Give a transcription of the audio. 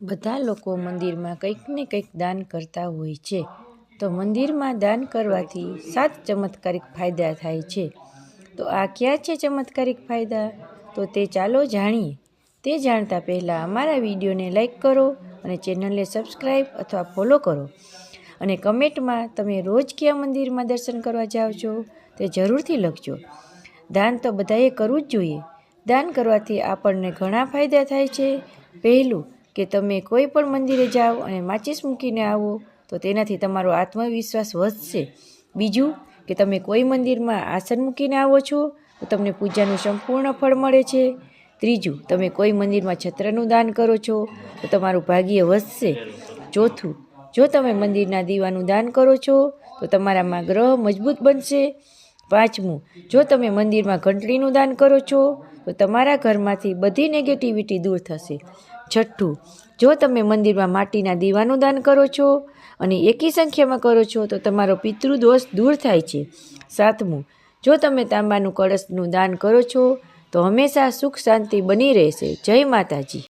બધા લોકો મંદિરમાં કંઈક ને કંઈક દાન કરતા હોય છે. તો મંદિરમાં દાન કરવાથી સાત ચમત્કારિક ફાયદા થાય છે. તો આ ક્યાં છે ચમત્કારિક ફાયદા? તો તે ચાલો જાણીએ. તે જાણતા પહેલાં અમારા વિડીયોને લાઈક કરો અને ચેનલને સબસ્ક્રાઈબ અથવા ફોલો કરો. અને કમેન્ટમાં તમે રોજ કયા મંદિરમાં દર્શન કરવા જાઓ છો તે જરૂરથી લખજો. દાન તો બધાએ કરવું જ જોઈએ. દાન કરવાથી આપણને ઘણા ફાયદા થાય છે. પહેલું કે તમે કોઈ પણ મંદિરે જાઓ અને માચીસ મૂકીને આવો, તો તેનાથી તમારો આત્મવિશ્વાસ વધશે. બીજું કે તમે કોઈ મંદિરમાં આસન મૂકીને આવો છો, તો તમને પૂજાનું સંપૂર્ણ ફળ મળે છે. ત્રીજું, તમે કોઈ મંદિરમાં છત્રનું દાન કરો છો, તો તમારું ભાગ્ય વધશે. ચોથું, જો તમે મંદિરના દીવાનું દાન કરો છો, તો તમારામાં ગ્રહ મજબૂત બનશે. પાંચમું, જો તમે મંદિરમાં ઘંટડીનું દાન કરો છો, તો તમારા ઘરમાંથી બધી નેગેટિવિટી દૂર થશે. છઠ્ઠું, જો તમે મંદિરમાં માટીના દીવાનું દાન કરો છો અને એકી સંખ્યામાં કરો છો, તો તમારો પિતૃદોષ દૂર થાય છે. સાતમું, જો તમે તાંબાનું કળશનું દાન કરો છો, તો હંમેશા સુખ શાંતિ બની રહેશે. જય માતાજી.